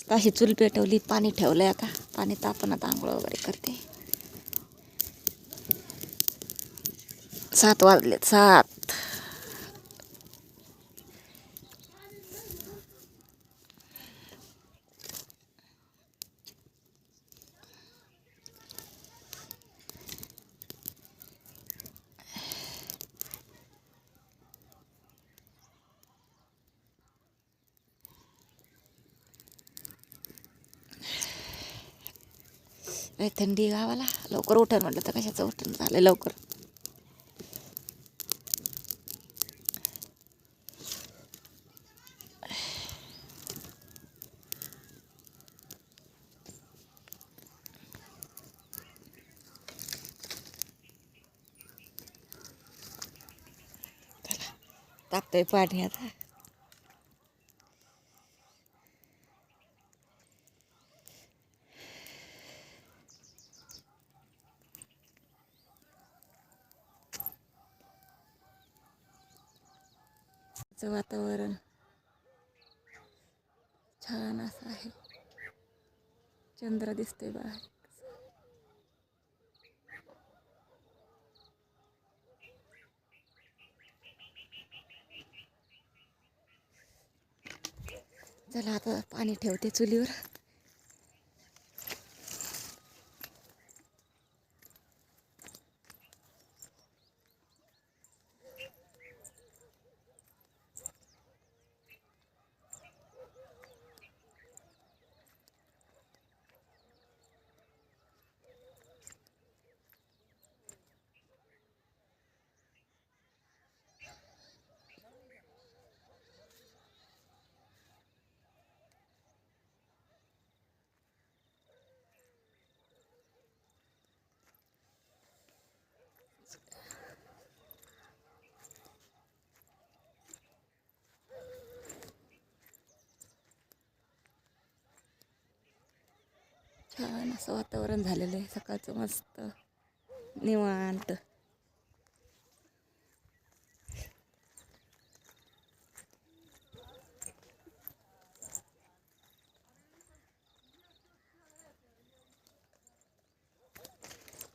मस्त अशी चूल पेटवली पाणी ठेवलं आहे आता. पाणी तापण आता आंघोळ वगैरे करते. सात वाजलेत सात. लय थंडी गावाला. लवकर उठण म्हटलं तर कशाचं उठण झालं लवकर. चला, तापतंय पाणी आता. चं वातावरण छान असं आहे. चंद्र दिसतोय बाहेर. चला आता पाणी ठेवते चुलीवर. छान असं वातावरण झालेलं आहे. सकाळचं मस्त निवांत.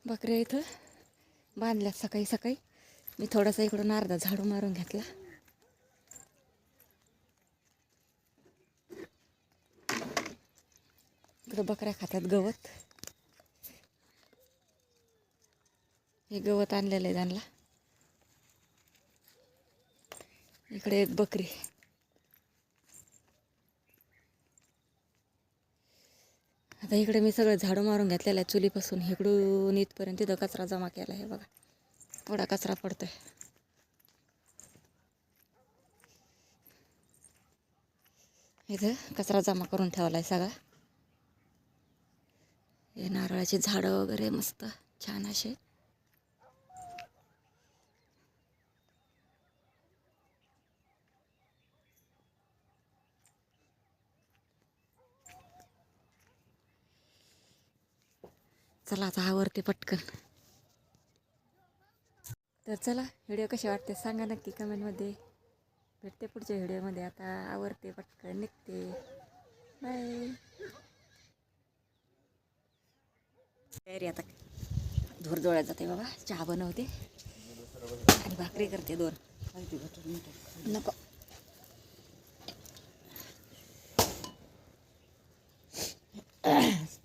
बकऱ्या इथं बांधल्यात सकाळी सकाळी. मी थोडासा इकडून अर्धा झाडू मारून घेतला. इकडं बकऱ्या खातात गवत. हे गवत आणलेलं आहे त्यांना. इकडे एक बकरी. आता इकडे मी सगळं झाडू मारून घेतलेलं आहे चुलीपासून. इकडून इथपर्यंत तिथं कचरा जमा केला आहे बघा. थोडा कचरा पडतोय. इथं कचरा जमा करून ठेवला आहे सगळा. हे नारळाची झाडं वगैरे मस्त छान असे. चला आता आवरते पटकन. तर चला व्हिडिओ कसे वाटते सांगा नक्की कमेंटमध्ये भेटते पुढच्या व्हिडिओमध्ये. आता आवरते पटकन निघते. बाय तयारी आता. धूर जोळ्यात जाते बाबा. चहा बनवते. आणि भाकरी करते दोन. नको.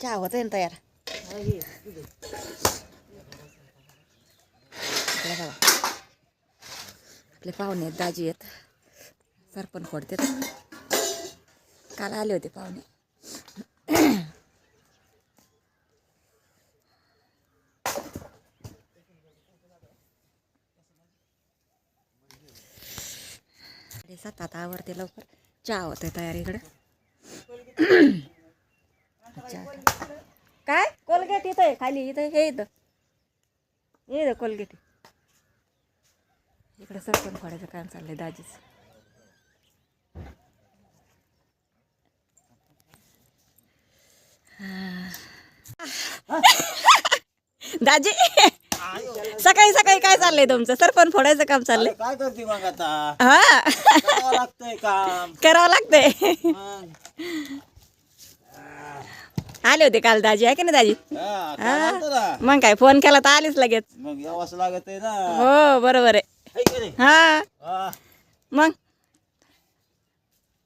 चहा होत आहे ना तयार? आपले पाहुणे आहेत दाजी आहेत. सरपण फोडतात. काल आले होते पाहुणे. आता आवरते लवकर. चहा होते तयार इकडे काय? कोलगेट इथं आहे खाली इथं हे इथं. हे कोलगेट. इकडे सरपण फोडायचं काम चाललंय दाजीच. दाजी सकाळी सकाळी काय चाललंय तुमचं? सरपण फोडायचं काम चाललंय. काय करते मग आता? हा. करावं लागतंय काम. करावं लागतंय. मग. आले होते काल दाजी आहे की नाही दाजी? हा, काय हा. म्हणतो ना? मग काय फोन केला तर आलीच लगेच. मग यावंच लागत आहे ना. हो बरोबर आहे. है की नाही? हा. हा. मग?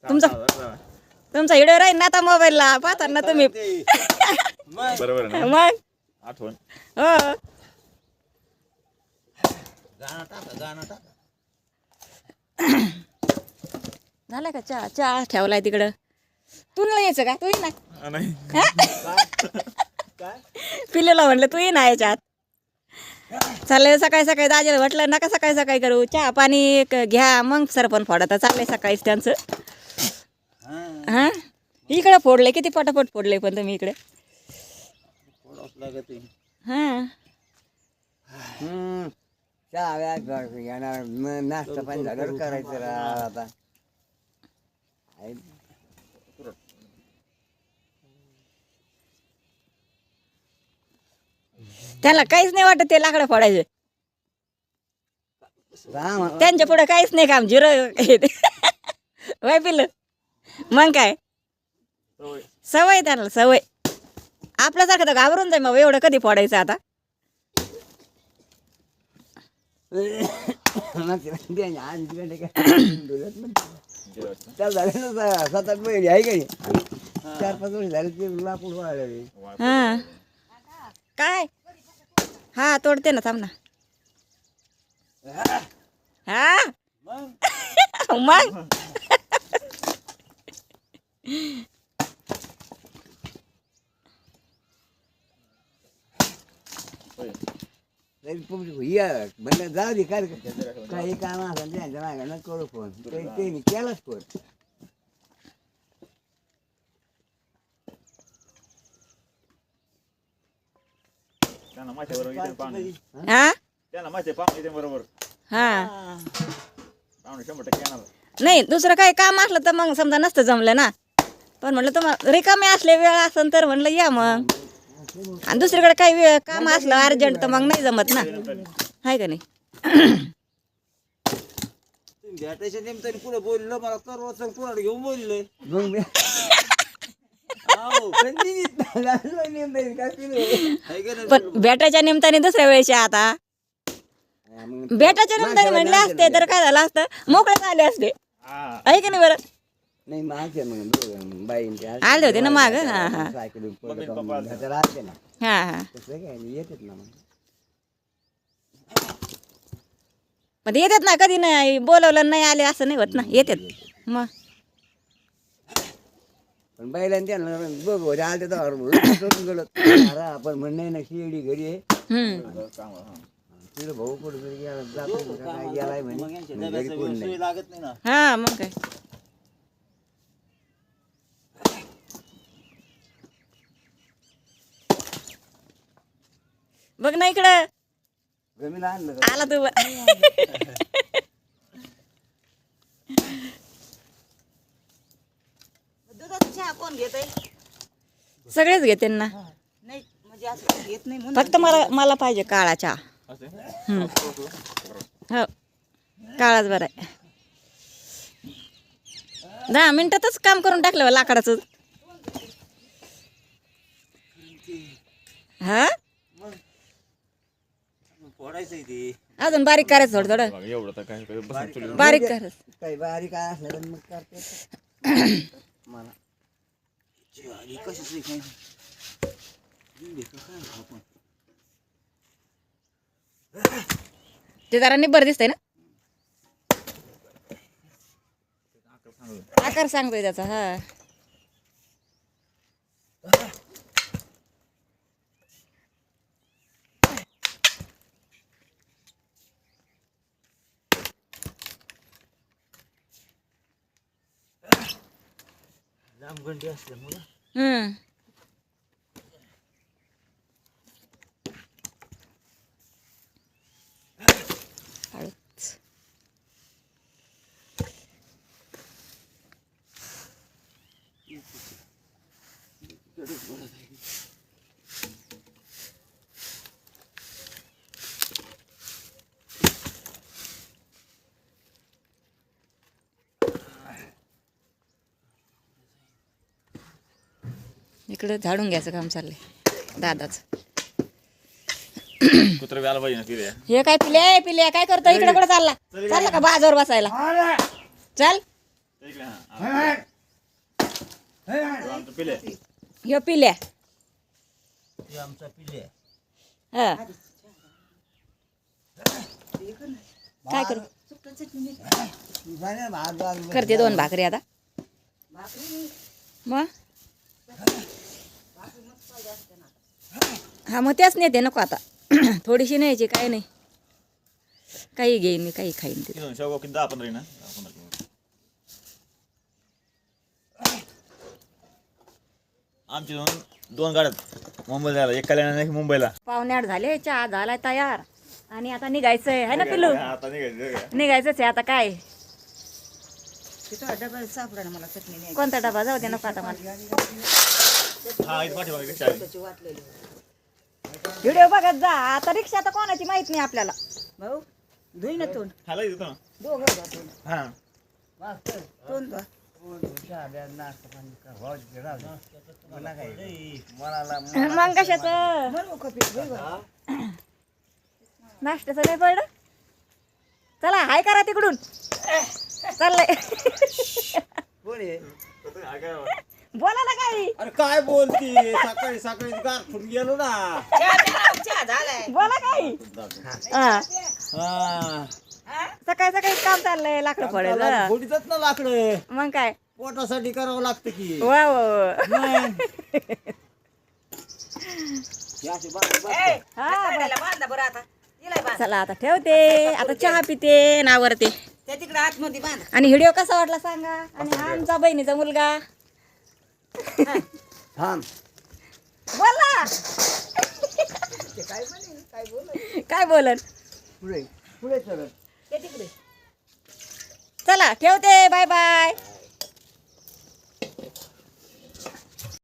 तुमचा तुमचा व्हिडिओ राहील ना आता मोबाईलला? पाहता ना तुम्ही. मग. बरोबर आहे ना? मग? आठवण. हो. गाणं टाका गाणं टाका. झालं का चहा? चहा ठेवलाय तिकडं. तू नाही यायचं का? तू ये ना. हा, नाही. काय पिल्लेला म्हणलं तू ये ना याच्यात चाललंय सकाळी सकाळी दाजीला म्हटलं नका सकाळी सकाळी करू. चहा पाणी क- घ्या मग सरपण फोडा. तर चाललंय सकाळीच त्यांचं. हा? हां इकडं फोडले किती पटापट फोडले पण तुम्ही इकडे. हां. हम्म. चहा व्याज येणार. नाश्ता पाणी झाल्यावर करायचं आता. त्यांना काहीच नाही वाटत ते लाकडं फोडायचे. त्यांच्या पुढे काहीच नाही काम झिरो वय पिल्लं? मग काय? सवय. त्यांना सवय. आपल्यासारखं तर घाबरून जाय मग एवढं कधी फोडायचं आता? ना सा- सात आठ महिने आहे का नाही चार पाच वर्ष झाले ते लाकूड वाढले हां काय? हा तोडते ना थांब ना. हा? मग? मग? तरी तुमची या म्हणलं जाऊ दे काय काही काम असेल त्यांच्या मागानं करू फोन. ते ते मी केलाच फोन. त्यांना माझ्या बरोबर येते पाहुणे. हा? त्यांना माझ्या पाहुणे येते बरोबर. हा. पाहुणे शंभर टक्के येणार. नाही दुसरं काही काम असलं तर मग समजा नसतं जमलं ना. पण म्हटलं तुम्हाला रिकामे असले वेळ असेल तर म्हणलं या मग. आणि दुसरीकडे काही वेळ काम असलं अर्जंट तर मग नाही जमत ना. आहे का नाही? भेटायच्या निमित्ताने बोललं मला घेऊन बोलले मग पण भेटायच्या दुसऱ्या वेळेच्या आता. भेटायच्या निमताने म्हणले असते तर काय झालं असतं? मोकळे झाले असते. आहे का नाही बरं? नाही मागे मग ते आले होते ना मागं? हा, हा. आलते ना हा हा तसं काय नाही, येतात ना मग पण येतात ना कधी नाही बोलवलं नाही आले असं नाही होत ना येतात मग पण बैलांनी त्यांना बघ होते आलते तर सोडून गेलो अरे आपण म्हण नाही ना शिर्डी घरी आहे हम्म भाऊ कुठे तरी गेला जातो का काय गेलाय म्हणे यांच्या मग घरी डब्याचा कोण वेळ नाही सोय लागत नाही ना हा मग काय बघ ना इकडं. गमीला आणलं का? आला तू दुधाचा चहा कोण घेत सगळेच घेते ना. नाही म्हणजे असं घेत नाही म्हणून. फक्त मला मला पाहिजे काळा चहा. हम्म. हो. काळाच बरा आहे. दहा मिनिटातच काम करून टाकलं बा लाकडाचं हा फोडायचं ते अजून बारीक करायचं थोडं थोडं. बघा, एवढं तर काय काय बसून चुलीवर. बारीक करायचं काही बारीक काय असलं तर मग करते. मला? ते जरा निब्बर दिसतंय ना? आकार सांगतोय त्याचा हा. जामगंडी असल्यामुळं. हम्म. इकडं झाडून घ्यायचं काम चाललंय. दादाचं. कुत्र पाहिजे ना हे काय पिल्या पिल्या काय करतो इकडे कुठं चालला? चालला का बाजावर बसायला? चल. हा. ह्यो पिल्या हे हा. काय करू? करते दोन भाकरी आता. मग? हा मग तेच नेते नको आता. थोडीशी न्यायची काही नाही. काही घेईन मी काही खाईन ते दहा पंधरा आहे ना. आमची दोन दोन गाड्यात मुंबईला जायला एक कल्याण एक मुंबईला. पावण्याड झाले चहा झालाय तयार. आणि आता निघायचंय है ना पिल्लू? आता निघायचं का? निघायचंच आहे आता काय? डबा सापडा ना मला कोणता डबा? जाऊ दे नको आता मला. हा इथं पाठीमागे रिक्षा आहे. त्याची वाटलेली व्हिडिओ बघत जा आता रिक्षा आता कोणाची माहीत नाही आपल्याला. भाऊ धुई ना तोंड. लगेच येतो ना. दोघं बघा तोंड. हा. मास्तर मग बरं. नाश्त्याचं नाही पडलं? चला हाय करा तिकडून. चाललंय. कोण आहे? बोला ना अरे काय बोलती? सकाळी सकाळी गारठून गेलो ना. चहा झालाय बोला काही. हा. हा. सकाळी सकाळी काम चाललंय लाकडं पडायचं फोडीतच ना लाकडं. मग काय? पोटासाठी करावं लागतं की. वा वा वा. मग. हे असे बारीक बारीक. हा काढायला बांधा बरं आता. तिला बांध. चला आता ठेवते. आता चहा पिते नावरते. त्या तिकडे आतमध्ये बांधा. आणि व्हिडिओ कसा वाटला सांगा. आणि हा आमचा बहिणीचा मुलगा. थांब. बोला. काय बोलन पुढे पुढे तिकडे चला ठेवते. Bye bye